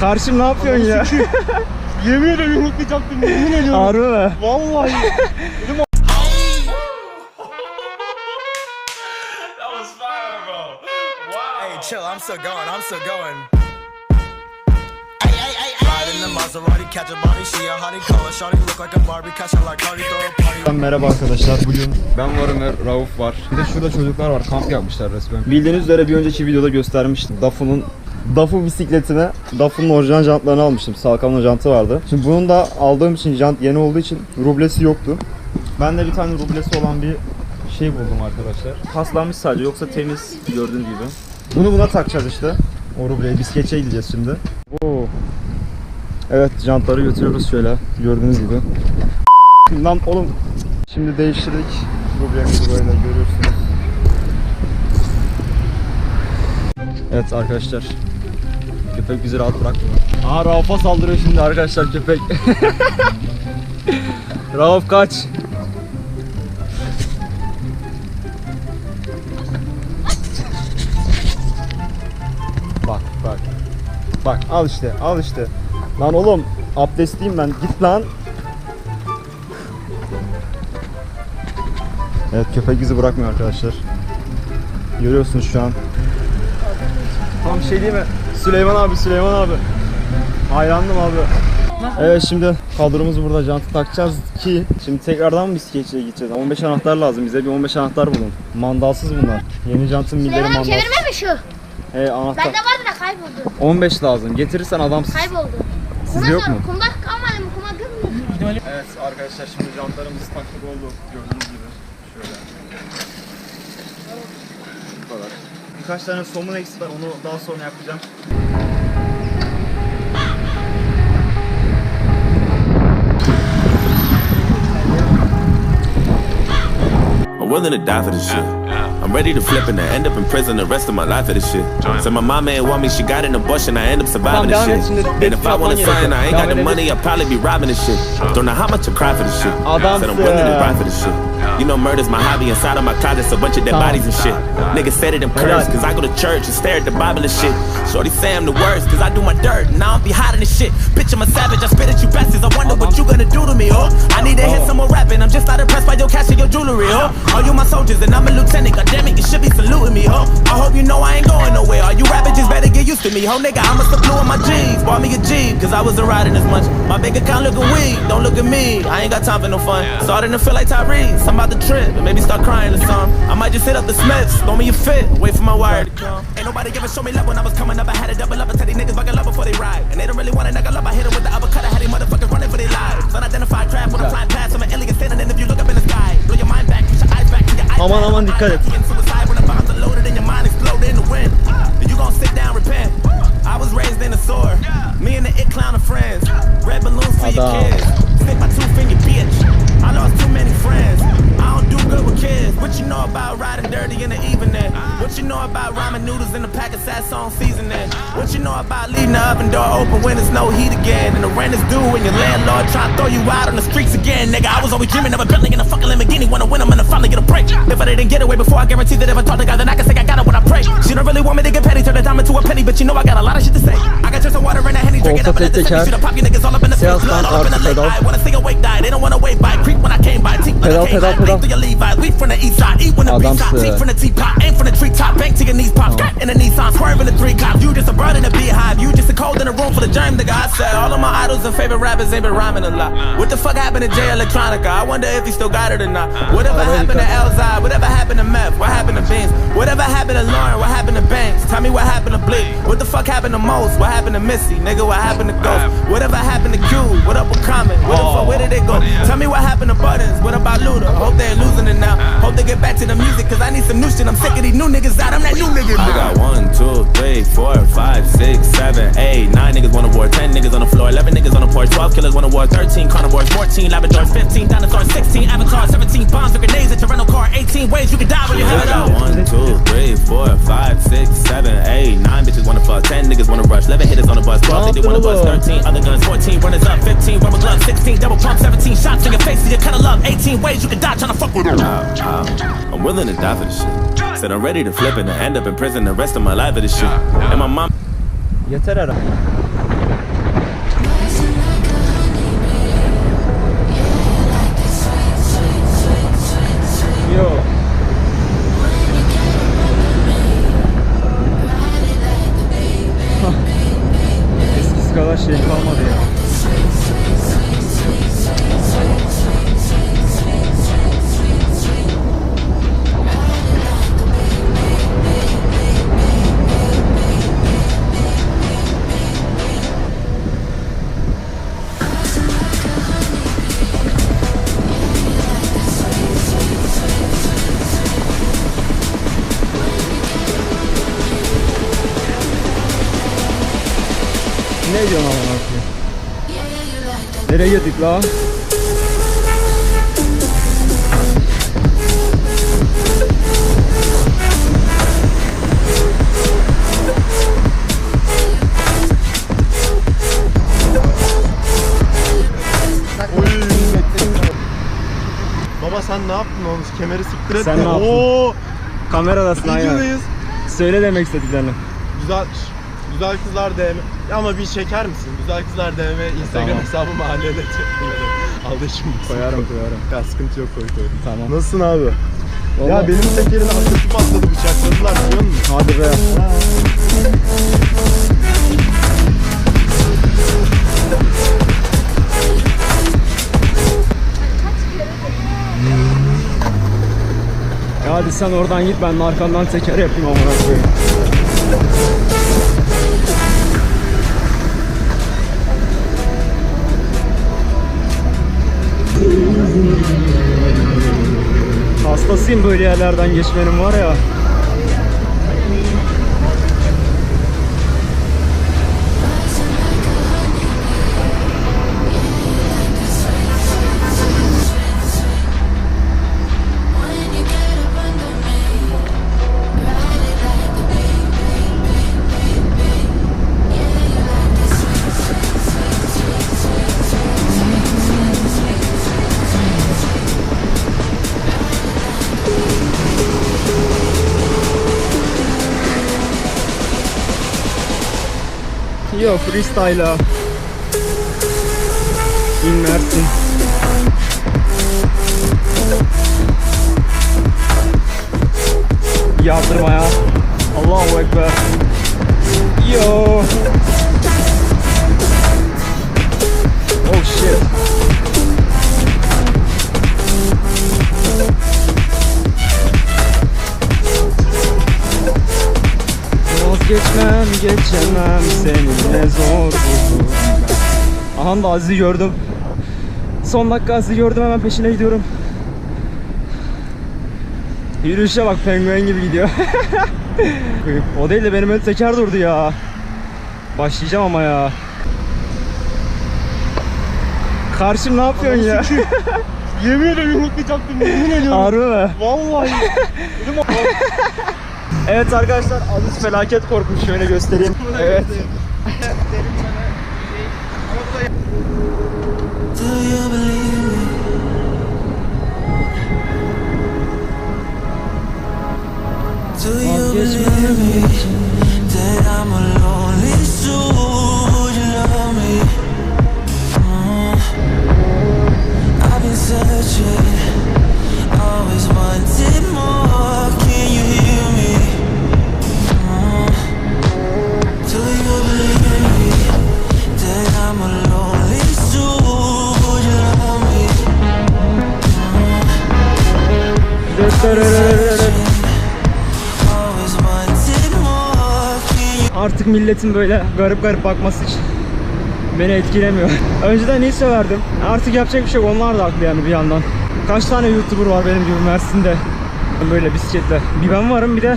Karşım ne yapıyorsun ya? Yemin ederim yumruklayacaktım. Yemin ediyorum. Harbi mi? Vallahi. That was fire, bro. Wow. Hey, chill, I'm still going, I'm still going. Ride in the Maserati, catch a body, she a hottie, call her shawty, look like a Barbie, catch her like Cardi, throw a party. Merhaba arkadaşlar. Bugün ben varım Rauf var. Bir de şurada çocuklar var. Kamp yapmışlar resmen. Bildiğiniz üzere bir önceki videoda göstermiştim. Dafu'nun Dafu bisikletine Dafu'nun orijinal jantlarını almıştım. Salkamla jantı vardı. Şimdi bunun da aldığım için jant yeni olduğu için rublesi yoktu. Ben de bir tane rublesi olan bir şey buldum arkadaşlar. Paslanmış sadece yoksa temiz gördüğünüz gibi. Bunu buna takacağız işte. O rubleye bisikletçe gideceğiz şimdi. Oo. Evet jantları götürüyoruz şöyle gördüğünüz gibi. Lan oğlum Şimdi değiştirdik rublemizi böyle görüyorsunuz. Evet arkadaşlar. Köpek bizi rahat bırakmıyor. Aa Rauf'a saldırıyor şimdi arkadaşlar köpek. Rauf kaç. Bak bak. Bak al işte al işte. Lan oğlum abdestliyim ben git lan. Evet köpek bizi bırakmıyor arkadaşlar. Görüyorsunuz şu an. Tam şey değil mi? Süleyman abi, Süleyman abi. Hayrandım abi. Evet şimdi kadromuz burada jantı takacağız ki şimdi tekrardan bisikletçiye gideceğiz. 15 anahtar lazım bize bir 15 anahtar bulun. Mandalsız bunlar. Yeni jantın milleri mandalsız. çevirme mi şu? He anahtar. Bende vardı da kayboldu. 15 lazım. Getirirsen adamsın. Kayboldu. Sizde yok mu? Kumda kalmadı mı? Kuma girmiyor. Evet arkadaşlar şimdi jantlarımız taktık oldu gördüğünüz gibi. Şöyle. Bu kadar. Birkaç tane somun eksik var onu daha sonra yapacağım. I'm willing to die for this shit. I'm ready to flip and to end up in prison the rest of my life for this shit. So my mama ain't want me, she got an abortion, I end up surviving this Tamam, devam et shit. And if I want a son, I ain't got the money, I'll probably be robbing this shit. Don't know how much I cry for this shit. Said I'm willing to ride for this shit. You know murder's my hobby, inside of my closet's a bunch of dead bodies and shit. Niggas say that I'm cursed, cause I go to church and stare at the Bible and shit. Shorty say I'm the worst, cause I do my dirt, and I don't be hiding this shit. Bitch, I'm a savage, I spit at you bastards, I wonder what you gonna do to me, oh. I need to hit oh. some more rapping, I'm just not impressed by your cash and your jewelry, oh. All you my soldiers, and I'm a lieutenant, god damn it, you should be saluting me, oh. I hope you know I ain't going nowhere, all you rappers just better get used to me, ho nigga, I must have blew on my jeans, bought me a Jeep, cause I wasn't riding as much. My bank account looking weak, don't look at me, I ain't got time for no fun. Starting to feel like Tyrese, I'm about to trip, and maybe start crying or something. I might just hit up the Smiths, throw me a fit, wait for my wire to come. Ain't nobody ever show me love when I was coming up, I had a double up, I tell these niggas buckle up before they ride. And they don't really want a nigga love, I hit him with the uppercut, I had these motherfuckers running for their lives. Unidentified craft when I'm flying past, I'm an alien standing, and if you look up in the sky, blow your mind back, push your eyes back, to your eyes Aman, back. aman, dikkat et. And suicide when the bombs are loaded and your mind explode in the wind. Then you gon' sit down, repent. I was raised in a sword. Me and the it clown are friends. Red balloons for your kids. What you know about ramen noodles in a pack of Sasson seasoning? What you know about leaving the oven door open when there's no heat again? And the rent is due and your landlord try to throw you out on the streets again. Nigga, I was always dreaming of a Bentley and a fucking Lamborghini. Wanna win, I'm gonna finally get a break. If I didn't get away before, I guarantee that if I talk to God, then I can say I got it when I pray. She don't really want me to get petty, turn a dime into a penny, but you know I got a lot of shit to say. I got just some water in a henny, drink it up and let the city shoot up, pop you niggas all up in the face, blood all up in the lake. I wanna see awake die, they don't wanna wait Pedal, pedal, pedal. through your Levi's. We from the east side, eat when the beat top, Adamsın. from the teapot, aim from the treetop, bank to your knees pop, in the Nissan, swerve in the three cops. You just a bird in a beehive, you just a cold in a room full of germs, nigga. I said all of my idols and favorite rappers ain't been rhyming a lot. What the fuck happened to Jay Electronica? I wonder if he still got it or not. Whatever happened to Elzai? Whatever happened to Meth? What happened to Beans? Whatever happened to Lauren? What happened to Banks? Tell me what happened to Bleak? What the fuck happened to Most? What happened to Missy? Nigga, what happened to Ghost? Whatever happened to Q? What up with Common? What the fuck, where did they go? Tell me what happened to? About Hope they're losing it now. Hope they get back to the music, cause I need some new shit. I'm sick of these new niggas out. I'm that new nigga. I got one, two, three, four, five, six, seven, eight, nine niggas wanna war, ten niggas on the floor, eleven niggas on the porch, twelve killers wanna war, thirteen carnivores, fourteen Labradors, fifteen dinosaurs, sixteen avatars, seventeen bombs and grenades at your rental car, eighteen ways you can die when you have it all. One, two, three, four, five, six, seven, eight, nine bitches wanna ten niggas wanna rush, eleven hitters on the bus, twelve they do wanna bust, thirteen. Other guns, fourteen. Runners up, fifteen. Rubber gloves, sixteen. Double pump, seventeen. Shots in your face, see your kind of love, eighteen. Ways you can die trying to fuck with her. I'm willing to die for this shit. Said I'm ready to flip and end up in prison the rest of my life for this shit. And my mom. Yeter herhalde. Nereye girdik la? Baba sen ne yaptın oğlum? Kemeri siktir et. Sen ne yaptın? Oo, Kameradasın videodayız. Söyle demek istediklerini. Güzel Güzel kızlar DM. Ama bir çeker misin? Güzel kızlar DM Instagram Tamam. hesabımı mahallede Aldı şimdi. Koyarım koyarım. Ya sıkıntı yok koy koy. Tamam. Nasılsın abi? Ya Vallahi- benim tekerin arkası patladı bıçakladılar biliyor musun? Hadi be. Ya hadi sen oradan git ben de arkandan teker yapayım amına koyayım. Hastasıyım böyle yerlerden geçmenin var ya. Yo freestyle'a inmersin. Yardırmaya. Allahu Ekber. Yo. Oh shit. Vazgeçmem, geçemem zor buldum ben. Aha da Aziz'i gördüm. Son dakika Aziz'i gördüm hemen peşine gidiyorum. Yürüyüşe bak penguen gibi gidiyor. o değil de benim ön teker durdu ya. Başlayacağım ama ya. Karşım ne yapıyorsun ya? Yemin ederim yumruklayacaktım yemin ediyorum. Harbi mi? Vallahi. Evet arkadaşlar Aziz felaket korkmuş şöyle göstereyim. Evet. Do you believe me that I'm alive? Artık milletin böyle garip garip bakması hiç beni etkilemiyor. Önceden iyi severdim. Artık yapacak bir şey yok. Onlar da haklı yani bir yandan. Kaç tane YouTuber var benim gibi Mersin'de böyle bisikletle. Bir ben varım bir de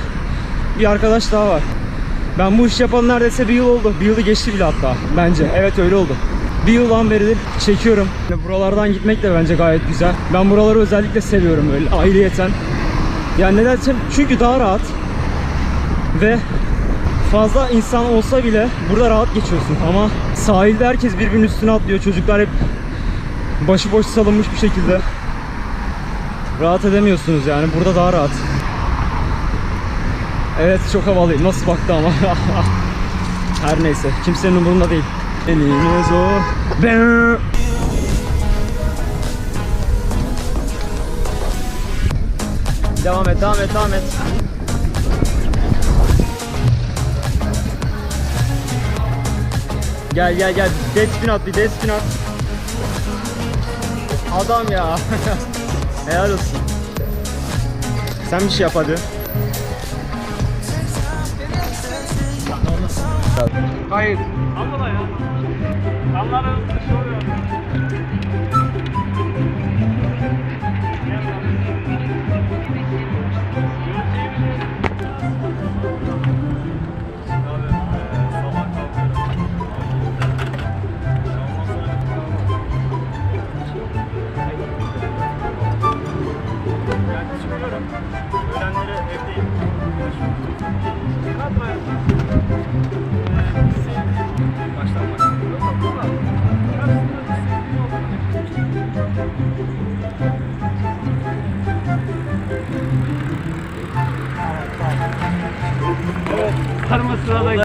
bir arkadaş daha var. Ben bu işi yapalı neredeyse bir yıl oldu. Bir yılı geçti bile hatta bence. Evet öyle oldu. Bir yıldan beridir çekiyorum. Buralardan gitmek de bence gayet güzel. Ben buraları özellikle seviyorum böyle ayrıyeten. Yani neden? Çünkü daha rahat. Ve fazla insan olsa bile burada rahat geçiyorsun ama sahilde herkes birbirinin üstüne atlıyor. Çocuklar hep başıboş salınmış bir şekilde. Rahat edemiyorsunuz yani. Burada daha rahat. Evet çok havalıyım. Nasıl baktı ama. Her neyse. Kimsenin umurunda değil. Eliniz o. Ben. Devam et, devam et, devam et. Gel gel gel. Dead spin at bir dead spin at. Adam ya. Helal olsun. Sen bir şey yap hadi. Hayır. Onları soruyorum. So like